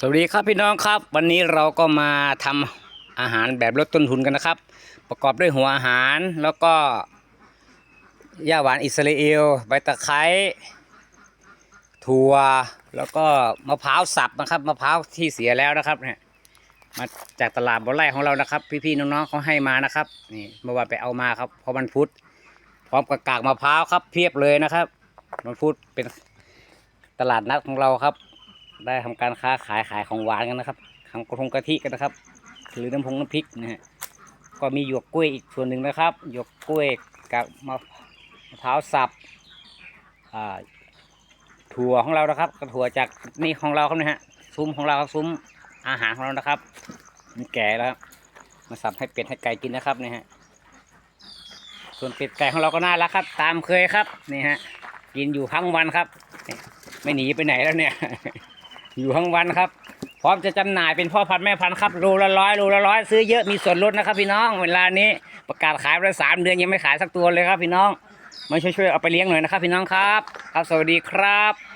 สวัสดีครับพี่น้องครับ วันนี้เราก็มาทำอาหารแบบลดต้นทุนกันนะครับ ประกอบด้วยหัวอาหารแล้วก็หญ้าหวานอิสราเอลใบตะไคร้ถั่วแล้วก็มะพร้าวสับนะครับมะพร้าวที่เสียแล้วนะครับเนี่ยมาจากตลาดบนไร่ของเรานะครับ พี่ๆน้องๆเขาให้มานะครับนี่เมื่อวานไปเอามาครับเพราะมันพุธพร้อมกับกากมะพร้าวครับเพียบเลยนะครับมันพุธเป็นตลาดนัดของเราครับ ได้ทำการค้าขายขายของหวานกันนะครับของกระทงกะทิกันนะครับ หรือน้ำพงน้ำพริกนะฮะก็มีหยวกกล้วยอีกส่วนหนึ่งนะครับ หยวกกล้วยกับมะพร้าวสับถั่วของเรานะครับกระถั่วจากนี่ของเราครับนะฮะซุ้มของเราครับซุ้มอาหารของเรานะครับมันแก่แล้วมาสับให้เป็ดให้ไก่กินนะครับนี่ฮะส่วนเป็ดไก่ของเราก็น่ารักครับ ตามเคยครับนี่ฮะกินอยู่ทั้งวันครับ ไม่หนีไปไหนแล้วเนี่ย อยู่ทั้งวันครับ พร้อมจะจำหน่ายเป็นพ่อพันธุ์แม่พันธุ์ครับรูละร้อยรูละร้อยซื้อเยอะมีส่วนลดนะครับ พี่น้องเวลานี้ประกาศขายไปแล้วสามเดือนยังไม่ขายสักตัวเลยครับ พี่น้องมาช่วยๆเอาไปเลี้ยงหน่อยนะครับ พี่น้องครับ ครับสวัสดีครับ